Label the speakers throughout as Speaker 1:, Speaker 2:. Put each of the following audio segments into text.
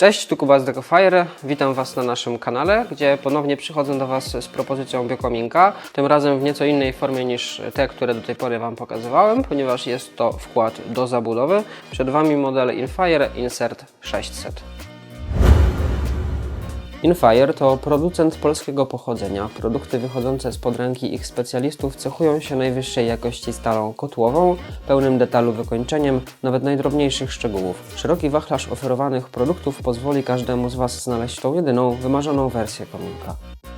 Speaker 1: Cześć, tu Kuba z Decofire. Witam Was na naszym kanale, gdzie ponownie przychodzę do Was z propozycją biokominka. Tym razem w nieco innej formie niż te, które do tej pory Wam pokazywałem, ponieważ jest to wkład do zabudowy. Przed Wami model Infire Insert 600. Infire to producent polskiego pochodzenia. Produkty wychodzące spod ręki ich specjalistów cechują się najwyższej jakości stalą kotłową, pełnym detalu wykończeniem, nawet najdrobniejszych szczegółów. Szeroki wachlarz oferowanych produktów pozwoli każdemu z Was znaleźć tą jedyną, wymarzoną wersję kominka.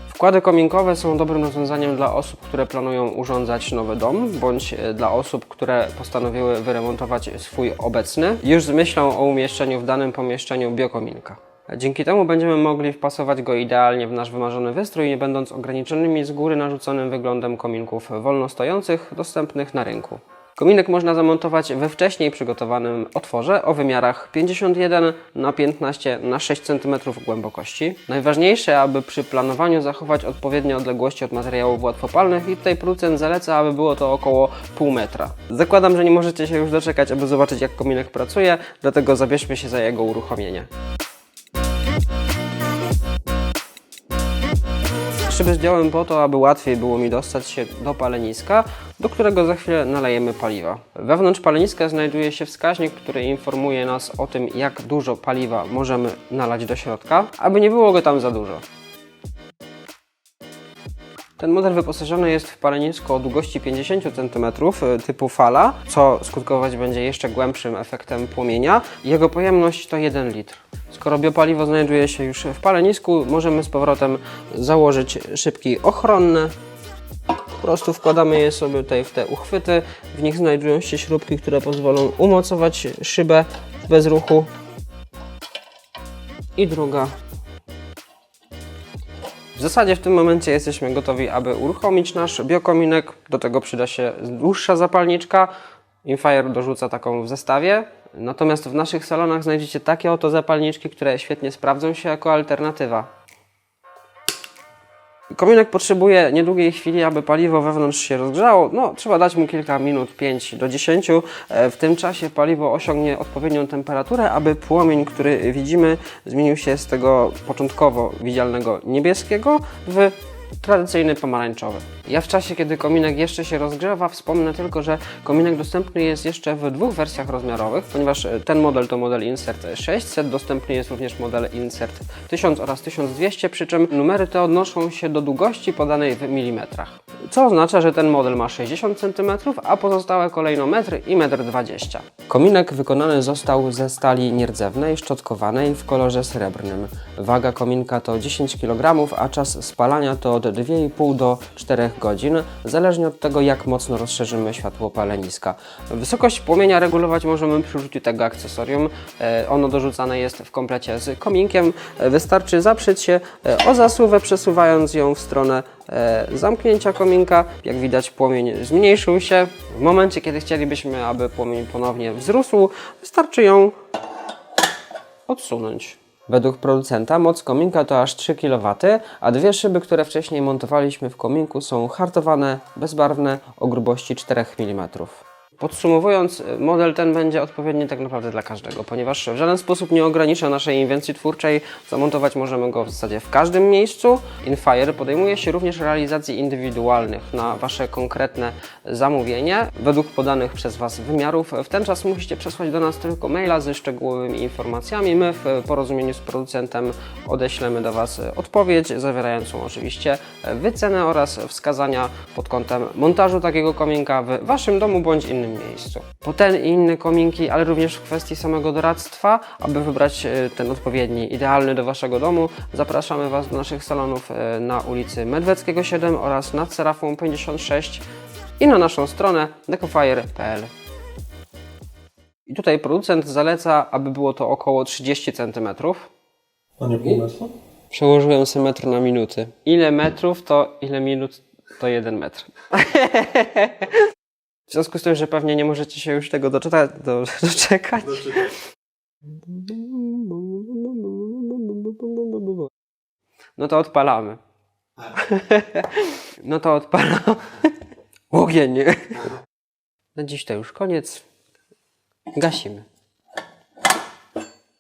Speaker 1: Wkłady kominkowe są dobrym rozwiązaniem dla osób, które planują urządzać nowy dom, bądź e, dla osób, które postanowiły wyremontować swój obecny, już z myślą o umieszczeniu w danym pomieszczeniu biokominka. Dzięki temu będziemy mogli wpasować go idealnie w nasz wymarzony wystrój, nie będąc ograniczonymi z góry narzuconym wyglądem kominków wolno stojących, dostępnych na rynku. Kominek można zamontować we wcześniej przygotowanym otworze o wymiarach 51 na 15 na 6 cm głębokości. Najważniejsze, aby przy planowaniu zachować odpowiednie odległości od materiałów łatwopalnych i tutaj producent zaleca, aby było to około pół metra. Zakładam, że nie możecie się już doczekać, aby zobaczyć jak kominek pracuje, dlatego zabierzmy się za jego uruchomienie. Zdjąłem po to, aby łatwiej było mi dostać się do paleniska, do którego za chwilę nalejemy paliwa. Wewnątrz paleniska znajduje się wskaźnik, który informuje nas o tym, jak dużo paliwa możemy nalać do środka, aby nie było go tam za dużo. Ten model wyposażony jest w palenisko o długości 50 cm typu fala, co skutkować będzie jeszcze głębszym efektem płomienia. Jego pojemność to 1 litr. Skoro biopaliwo znajduje się już w palenisku, możemy z powrotem założyć szybki ochronne. Po prostu wkładamy je sobie tutaj w te uchwyty. W nich znajdują się śrubki, które pozwolą umocować szybę bez ruchu. I druga w zasadzie w tym momencie jesteśmy gotowi, aby uruchomić nasz biokominek. Do tego przyda się dłuższa zapalniczka. Infire dorzuca taką w zestawie. Natomiast w naszych salonach znajdziecie takie oto zapalniczki, które świetnie sprawdzą się jako alternatywa. Kominek potrzebuje niedługiej chwili, aby paliwo wewnątrz się rozgrzało. No, trzeba dać mu kilka minut, 5 do 10. E, W tym czasie paliwo osiągnie odpowiednią temperaturę, aby płomień, który widzimy, zmienił się z tego początkowo widzialnego niebieskiego w tradycyjny pomarańczowy. Ja w czasie, kiedy kominek jeszcze się rozgrzewa, wspomnę tylko, że kominek dostępny jest jeszcze w dwóch wersjach rozmiarowych, ponieważ e, ten model to model Insert 600, dostępny jest również model Insert 1000 oraz 1200, przy czym numery te odnoszą się do długości podanej w milimetrach. Co oznacza, że ten model ma 60 cm, a pozostałe kolejno metr i 1,20 m. Kominek wykonany został ze stali nierdzewnej, szczotkowanej w kolorze srebrnym. Waga kominka to 10 kg, a czas spalania to od 2,5 do 4 godzin, zależnie od tego, jak mocno rozszerzymy światło paleniska. Wysokość płomienia regulować możemy przy użyciu tego akcesorium. E, Ono dorzucane jest w komplecie z kominkiem. E, Wystarczy zaprzeć się e, o zasuwę, przesuwając ją w stronę zamknięcia kominka. Jak widać płomień zmniejszył się. W momencie, kiedy chcielibyśmy, aby płomień ponownie wzrósł, wystarczy ją odsunąć. Według producenta moc kominka to aż 3 kW, a dwie szyby, które wcześniej montowaliśmy w kominku są hartowane, bezbarwne o grubości 4 mm. Podsumowując, model ten będzie odpowiedni tak naprawdę dla każdego, ponieważ w żaden sposób nie ogranicza naszej inwencji twórczej. Zamontować możemy go w zasadzie w każdym miejscu. Infire podejmuje się również realizacji indywidualnych na Wasze konkretne zamówienie według podanych przez Was wymiarów. W ten czas musicie przesłać do nas tylko maila ze szczegółowymi informacjami. My w porozumieniu z producentem odeślemy do Was odpowiedź, zawierającą oczywiście wycenę oraz wskazania pod kątem montażu takiego kominka w Waszym domu bądź innym miejscu. Po ten i inne kominki, ale również w kwestii samego doradztwa, aby wybrać e, ten odpowiedni, idealny do Waszego domu, zapraszamy Was do naszych salonów e, na ulicy Medweckiego 7 oraz nad Serafą 56 i na naszą stronę decofire.pl. I tutaj producent zaleca, aby było to około 30 cm.
Speaker 2: A nie pół metra?
Speaker 1: Przełożyłem sobie metr na minuty. Ile metrów to ile minut to jeden metr. W związku z tym, że pewnie nie możecie się już tego do, doczekać. No to odpalamy. No to odpalam. Ogień. Na dziś to już koniec. Gasimy.